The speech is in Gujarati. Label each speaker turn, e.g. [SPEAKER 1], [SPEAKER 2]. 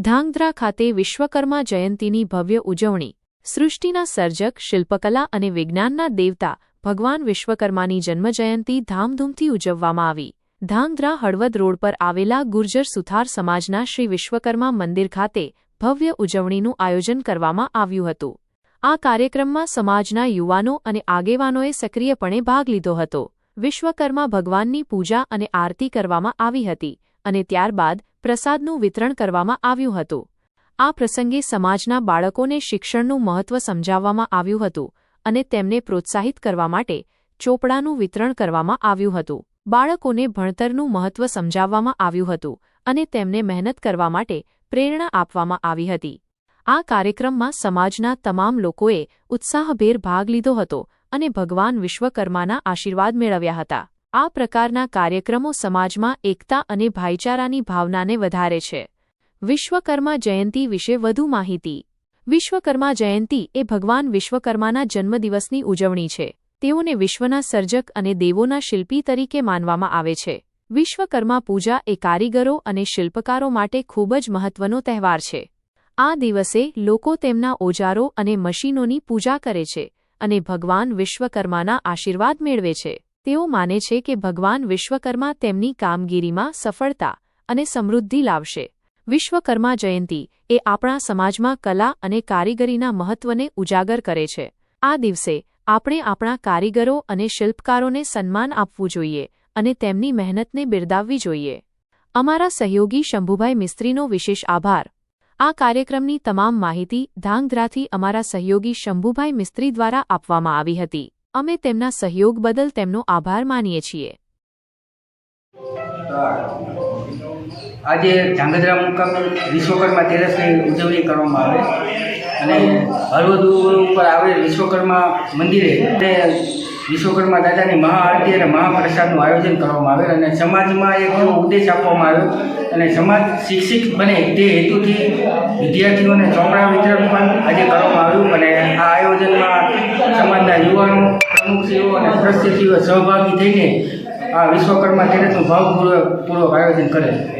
[SPEAKER 1] ધાંગધ્રા ખાતે વિશ્વકર્મા જયંતીની ભવ્ય ઉજવણી. સૃષ્ટિના સર્જક, શિલ્પકલા અને વિજ્ઞાનના દેવતા ભગવાન વિશ્વકર્માની જન્મજયંતી ધામધૂમથી ઉજવવામાં આવી. ધાંગધ્રા હળવદ રોડ પર આવેલા ગુર્જર સુથાર સમાજના શ્રી વિશ્વકર્મા મંદિર ખાતે ભવ્ય ઉજવણીનું આયોજન કરવામાં આવ્યું હતું. આ કાર્યક્રમમાં સમાજના યુવાનો અને આગેવાનોએ સક્રિયપણે ભાગ લીધો હતો. વિશ્વકર્મા ભગવાનની પૂજા અને આરતી કરવામાં આવી હતી અને ત્યારબાદ પ્રસાદનું વિતરણ કરવામાં આવ્યું હતું. આ પ્રસંગે સમાજના બાળકોને શિક્ષણનું મહત્વ સમજાવવામાં આવ્યું હતું અને તેમને પ્રોત્સાહિત કરવા માટે ચોપડાનું વિતરણ કરવામાં આવ્યું હતું. બાળકોને ભણતરનું મહત્વ સમજાવવામાં આવ્યું હતું અને તેમને મહેનત કરવા માટે પ્રેરણા આપવામાં આવી હતી. આ કાર્યક્રમમાં સમાજના તમામ લોકોએ ઉત્સાહભેર ભાગ લીધો હતો અને ભગવાન વિશ્વકર્માના આશીર્વાદ મેળવ્યા હતા. આ પ્રકારના કાર્યક્રમો સમાજમાં એકતા અને ભાઈચારાની ભાવનાને વધારે છે. વિશ્વકર્મા જયંતી વિશે વધુ માહિતી. વિશ્વકર્મા જયંતી એ ભગવાન વિશ્વકર્માના જન્મદિવસની ઉજવણી છે. તેઓને વિશ્વના સર્જક અને દેવોના શિલ્પી તરીકે માનવામાં આવે છે. વિશ્વકર્મા પૂજા એ કારીગરો અને શિલ્પકારો માટે ખૂબ જ મહત્વનો તહેવાર છે. આ દિવસે લોકો તેમના ઓજારો અને મશીનોની પૂજા કરે છે અને ભગવાન વિશ્વકર્માના આશીર્વાદ મેળવે છે. તેઓ માને છે કે ભગવાન વિશ્વકર્મા તેમની કામગીરીમાં સફળતા અને સમૃદ્ધિ લાવશે. વિશ્વકર્મા જયંતી એ આપણા સમાજમાં કલા અને કારીગરીના મહત્વને ઉજાગર કરે છે. આ દિવસે આપણે આપણા કારીગરો અને શિલ્પકારોને સન્માન આપવું જોઈએ અને તેમની મહેનતને બિરદાવવી જોઈએ. અમારા સહયોગી શંભુભાઈ મિસ્ત્રીનો વિશેષ આભાર. આ કાર્યક્રમની તમામ માહિતી ધાંગધ્રાથી અમારા સહયોગી શંભુભાઈ મિસ્ત્રી દ્વારા આપવામાં આવી હતી. અમે તેમના સહયોગ બદલ તેમનો આભાર માનીએ છીએ.
[SPEAKER 2] આજે ધાંગધ્રા મુકામે વિશ્વકર્મા તેરસની ઉજવણી કરવામાં આવે અને હળવદ ઉપર આવેલ વિશ્વકર્મા મંદિરે તે વિશ્વકર્મા દાદાની મહાઆરતી અને મહાપ્રસાદનું આયોજન કરવામાં આવે અને સમાજમાં એક એવો ઉદ્દેશ આપવામાં આવ્યો અને સમાજ શિક્ષિત બને તે હેતુથી વિદ્યાર્થીઓને ચોપડા વિતરણ પણ આજે કરવામાં આવ્યું અને આ આયોજનમાં યુવાનો પ્રમુખશ્રીઓ અને ટ્રસ્ટીશ્રીઓ સહભાગી થઈને આ વિશ્વકર્મા તેરસનું ભાવપૂર્વક પૂર્વક આયોજન કરે છે.